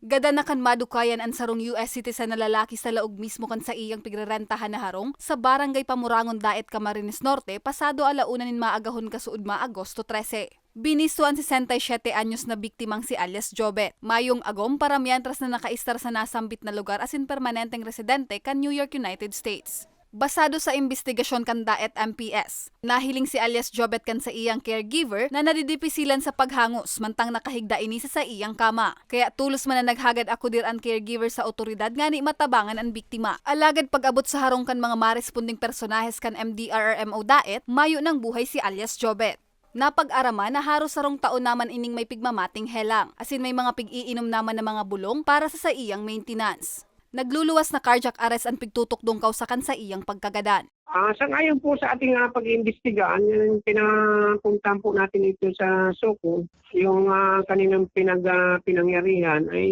Gada na kan madukayan ang sarong US citizen na lalaki sa laog mismo kan sa iyang pigrerentahan na harong sa barangay Pamurangon Daet Camarines Norte pasado alauna nin maagahon kasuod ma Agosto 13. Binisuan si 67 anyos na biktimang si alias Jobet. Mayong agom para mientras na nakaistar sa nasambit na lugar asin permanenteng residente kan New York, United States. Basado sa investigasyon kan Daet MPS, nahiling si alias Jobet kan sa iyang caregiver na nadidipisilan sa paghangos mantang nakahigda ini sa sa iyang kama. Kaya tulos man na naghagad ako dir ang caregiver sa otoridad nga ni matabangan ang biktima. Alagad pag-abot sa harong kan mga maresponding personahes kan MDRRMO Daet, mayo ng buhay si alias Jobet. Napag-arama na haros sarong taon naman ining may pigmamating helang, asin may mga pig-iinom naman ng mga bulong para sa sa iyang maintenance. Nagluluwas na cardiac arrest ang pigtutok dungkaw sa kan sa iyang pagkagadan. Ah, sa ngayon po sa ating uh, pag-iimbestigaan, yung pinapuntahan po natin ito sa Soko, yung ah, kaninang pinag, ah, pinangyarihan ay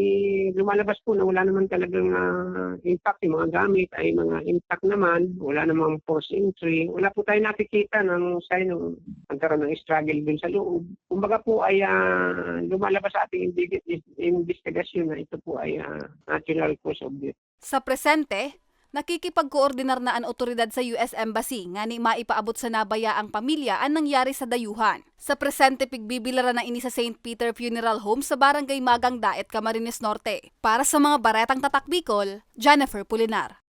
lumalabas po na wala naman talagang ah, impact. Yung mga gamit ay mga intact naman, wala namang force entry. Wala po tayo nakikita ng sign ng nagkaroon ng struggle dun sa loob. Kumbaga po ay ah, lumalabas sa ating investigasyon na ito po ay ah, natural cause of death. Sa presente, nakikipagkoordinar na ang otoridad sa US Embassy nga ni maipaabot sa nabaya ang pamilya ang nangyari sa dayuhan. Sa presente pigbibilara na ini sa St. Peter Funeral Home sa Barangay Magang Daet, Camarines Norte. Para sa mga baretang tatakbikol, Jennifer Pulinar.